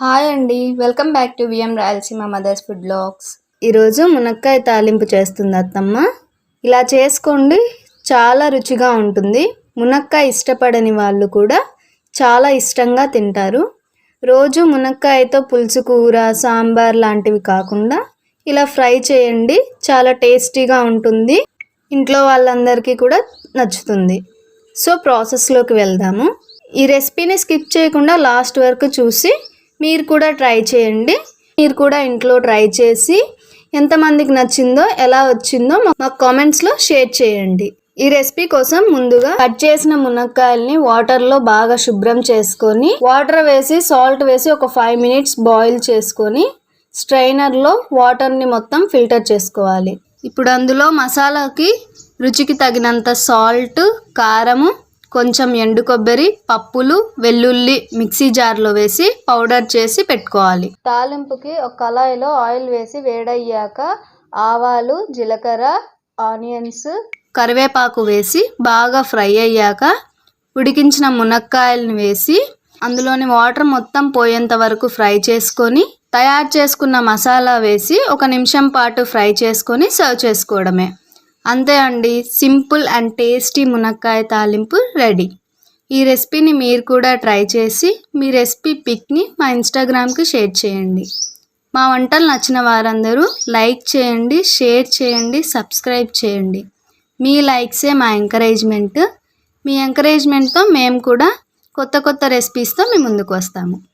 Hi అండి. Welcome back to VM Rayalaseema mothers food blogs. ఈరోజు మునక్కాయ తాలింపు చేస్తుంది అత్తమ్మ. ఇలా చేసుకోండి చాలా రుచిగా ఉంటుంది. మునక్కాయ ఇష్టపడని వాళ్ళు కూడా చాలా ఇష్టంగా తింటారు. రోజు మునక్కాయతో పులుసు కూర సాంబార్ లాంటివి కాకుండా ఇలా ఫ్రై చేయండి చాలా టేస్టీగా ఉంటుంది. ఇంట్లో వాళ్ళందరికీ కూడా నచ్చుతుంది. సో ప్రాసెస్లోకి వెళ్దాము. ఈ రెసిపీని స్కిప్ చేయకుండా లాస్ట్ వరకు చూసి మీరు కూడా ట్రై చేయండి. మీరు కూడా ఇంట్లో ట్రై చేసి ఎంతమందికి నచ్చిందో ఎలా వచ్చిందో మా- మాకు కామెంట్స్లో షేర్ చేయండి. ఈ రెసిపీ కోసం ముందుగా కట్ చేసిన మునక్కాయల్ని వాటర్లో బాగా శుభ్రం చేసుకొని వాటర్ వేసి సాల్ట్ వేసి ఒక ఫైవ్ మినిట్స్ బాయిల్ చేసుకొని స్ట్రైనర్లో వాటర్ని మొత్తం ఫిల్టర్ చేసుకోవాలి. ఇప్పుడు అందులో మసాలాకి రుచికి తగినంత సాల్ట్ కారము కొంచెం ఎండు కొబ్బరి పప్పులు వెల్లుల్లి మిక్సీ జార్లో వేసి పౌడర్ చేసి పెట్టుకోవాలి. తాలింపుకి ఒక కళాయిలో ఆయిల్ వేసి వేడయ్యాక ఆవాలు జీలకర్ర ఆనియన్స్ కరివేపాకు వేసి బాగా ఫ్రై అయ్యాక ఉడికించిన మునక్కాయలను వేసి అందులోని వాటర్ మొత్తం పోయేంత వరకు ఫ్రై చేసుకొని తయారు చేసుకున్న మసాలా వేసి ఒక నిమిషం పాటు ఫ్రై చేసుకొని సర్వ్ చేసుకోవడమే. అంతే అండి. సింపుల్ అండ్ టేస్టీ మునక్కాయ తాలింపు రెడీ. ఈ రెసిపీని మీరు కూడా ట్రై చేసి మీ రెసిపీ పిక్ని మా ఇన్స్టాగ్రామ్కి షేర్ చేయండి. మా వంటలు నచ్చిన వారందరూ లైక్ చేయండి షేర్ చేయండి సబ్స్క్రైబ్ చేయండి. మీ లైక్సే మా ఎంకరేజ్మెంట్. మీ ఎంకరేజ్మెంట్తో మేము కూడా కొత్త కొత్త రెసిపీస్తో మీ ముందుకు వస్తాము.